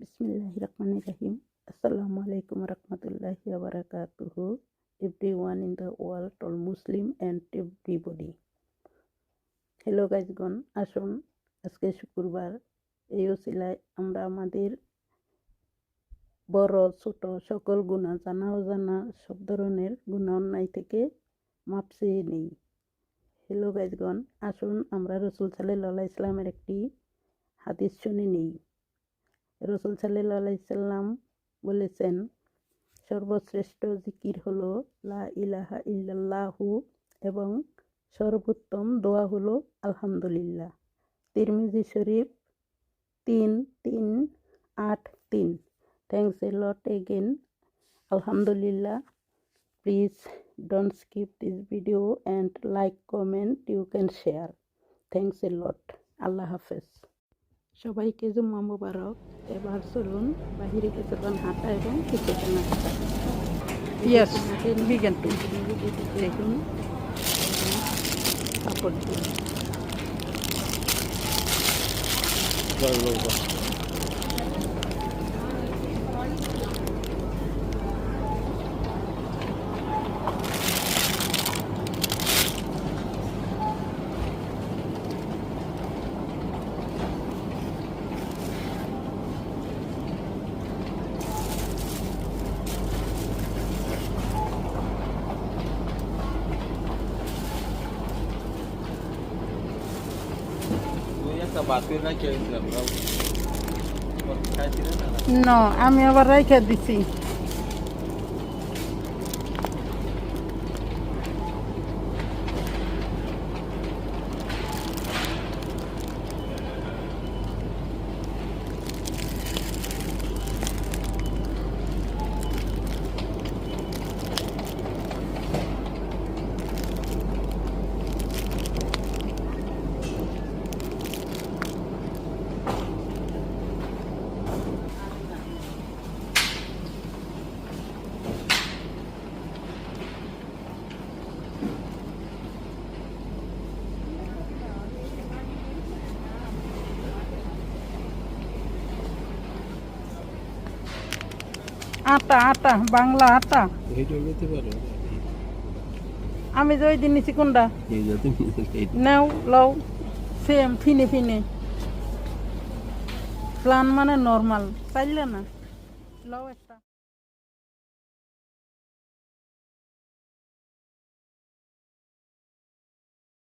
Bismillah Rahman Rahim. Assalamu alaikum warahmatullahi wabarakatuh. Everyone in the world, all Muslim and everybody. Hello গাইজগণ আসুন আজকে শুক্রবার এই ওসিলায় আমরা আমাদের বড় ছোট সকল গুণা জানা অজানা সব ধরনের গুণা অন্যায় থেকে মাপ চেয়ে নিই হ্যালো গাইজগণ আসুন আমরা রসুল সাল্লাহ ইসলামের একটি হাদিস শুনে নিই রসুল সাল্লাম বলেছেন, সর্বশ্রেষ্ঠ জিকির হলো লা ইলাহা ইল্লাল্লাহু এবং সর্বোত্তম দোয়া হলো আলহামদুলিল্লাহ। তিরমিজি শরীফ তিন তিন আট তিন। থ্যাংকস এ লট এগেন আলহামদুলিল্লাহ। Please don't skip this video and like comment you can share thanks a lot আল্লাহ হাফেজ। সবাইকে জুম্মা মুবারক। এবার চলুন বাহিরে কিছুক্ষণ হাঁটা এবং কিছু কেনাকাটা Yes, vegan too. দেখুন। কাপড় না? আমি আবার রাইখা দিছি। আটা আটা বাংলা আটা আমি যে ওই দিন নিছি কোনটা? নেও নাও লও। সেম ফিনে ফিনে। প্লান মানে নর্মাল চাইলে না? লও একটা।